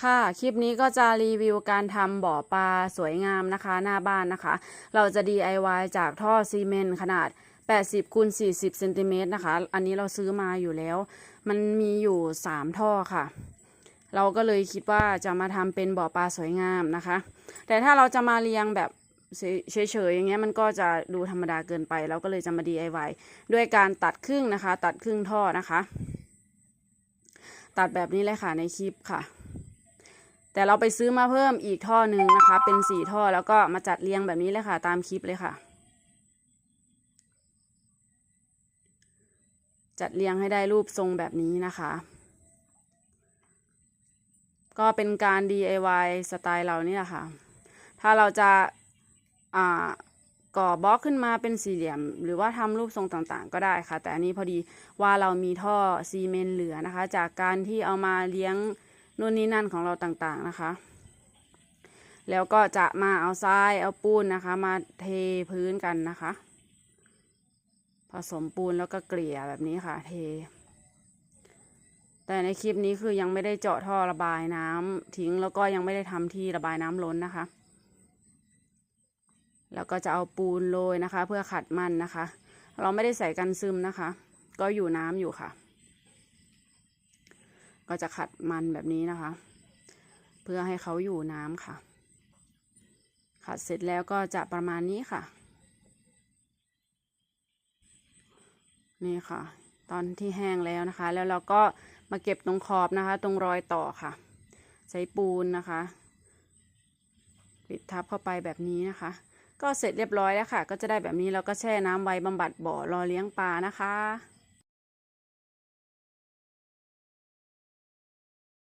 ค่ะ คลิปนี้ก็จะรีวิวการทำบ่อปลาสวยงามนะคะ หน้าบ้านนะคะ เราจะ DIY จากท่อซีเมนต์ขนาด 80คูณ40เซนติเมตรนะคะ อันนี้เราซื้อมาอยู่แล้ว มันมีอยู่ 3 ท่อค่ะ เราก็เลยคิดว่าจะมาทำเป็นบ่อปลาสวยงามนะคะ แต่ถ้าเราจะมาเรียงแบบเฉยๆอย่างเงี้ยมันก็จะดูธรรมดาเกินไป เราก็เลยจะมา DIY ด้วยการตัดครึ่งนะคะ ตัดครึ่งท่อนะคะ ตัดแบบนี้เลยค่ะในคลิปค่ะ แต่เราไปซื้อมาเพิ่มอีกท่อหนึ่งนะคะ เป็นสี่ท่อแล้วก็มาจัดเรียงแบบนี้เลยค่ะ ตามคลิปเลยค่ะ จัดเรียงให้ได้รูปทรงแบบนี้นะคะ ก็เป็นการ DIY สไตล์เรานี่ยค่ะ ถ้าเราจะอ่าก่อบล็อกขึ้นมาเป็นสี่เหลี่ยม หรือว่าทำรูปทรงต่างๆ ก็ได้ค่ะ แต่อันนี้พอดีว่าเรามีท่อซีเมนต์เหลือนะคะ จากการที่เอามาเลี้ยง นู่นนี่นั่นของเราต่างๆนะคะ แล้วก็จะมาเอาทรายเอาปูนนะคะ มาเทพื้นกันนะคะ ผสมปูนแล้วก็เกลี่ยแบบนี้ค่ะ เท แต่ในคลิปนี้คือยังไม่ได้เจาะท่อระบายน้ำทิ้งแล้วก็ยังไม่ได้ทำที่ระบายน้ำล้นนะคะ แล้วก็จะเอาปูนโรยนะคะ เพื่อขัดมันนะคะ เราไม่ได้ใส่กันซึมนะคะ ก็อยู่น้ำอยู่ค่ะ ก็จะขัดมันแบบนี้นะคะ เพื่อให้เขาอยู่น้ำค่ะ ขัดเสร็จแล้วก็จะประมาณนี้ค่ะ นี่ค่ะ ตอนที่แห้งแล้วนะคะ แล้วเราก็มาเก็บตรงขอบนะคะ ตรงรอยต่อค่ะ ใช้ปูนนะคะปิดทับเข้าไปแบบนี้นะคะ ก็เสร็จเรียบร้อยแล้วค่ะ ก็จะได้แบบนี้เราก็แช่น้ำไว้บำบัดบ่อรอเลี้ยงปลานะคะ